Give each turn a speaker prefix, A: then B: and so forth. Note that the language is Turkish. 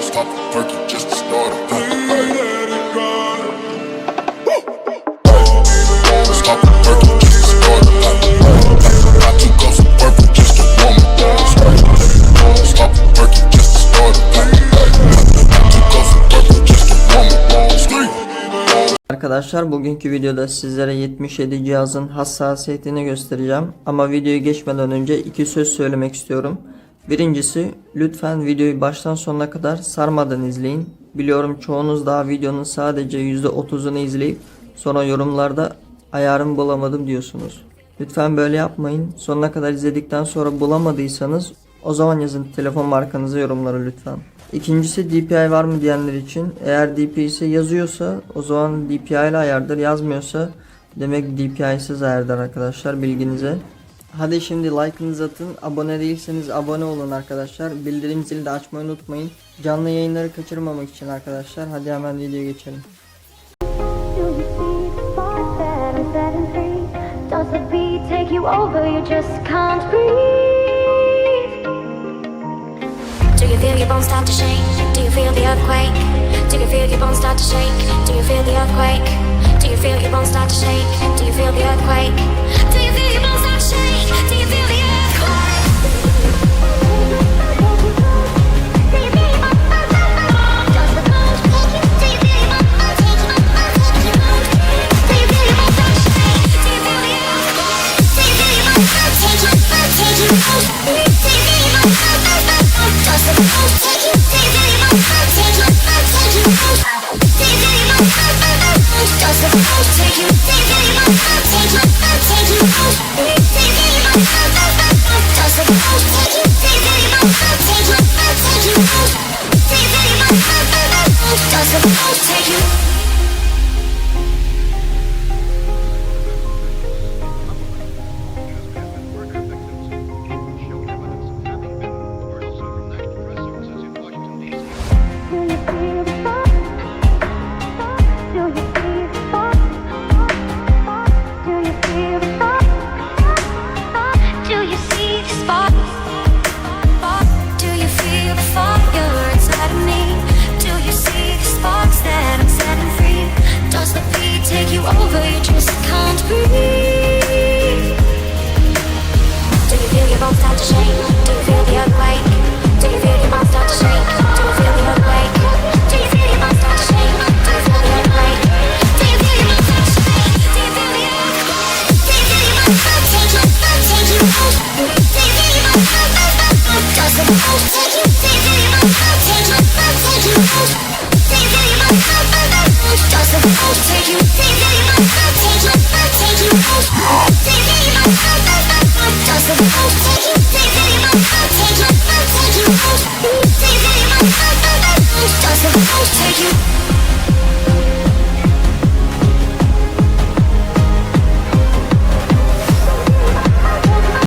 A: Stop the perky just to start a
B: Arkadaşlar bugünkü videoda sizlere 77 cihazın hassasiyetini göstereceğim. Ama videoyu geçmeden önce iki söz söylemek istiyorum. Birincisi lütfen videoyu baştan sonuna kadar sarmadan izleyin. Biliyorum çoğunuz daha videonun sadece %30'unu izleyip sonra yorumlarda ayarımı bulamadım diyorsunuz. Lütfen böyle yapmayın. Sonuna kadar izledikten sonra bulamadıysanız o zaman yazın telefon markanızı yorumlara lütfen. İkincisi DPI var mı diyenler için. Eğer DPI yazıyorsa o zaman DPI ile ayardır. Yazmıyorsa demek DPI'siz ayardır arkadaşlar bilginize. Hadi şimdi like'ınızı atın. Abone değilseniz abone olun arkadaşlar. Bildirim zili de açmayı unutmayın. Canlı yayınları kaçırmamak için arkadaşlar. Hadi hemen videoya geçelim.
C: Take you over? You just can't breathe.
D: Feel your bones start to shake? Do you feel the earthquake? Do you feel your bones start to shake? Do you feel the earthquake? Do you feel your bones start to shake? Do you feel the earthquake? Do you feel your bones start to shake? Do you feel the earthquake? Take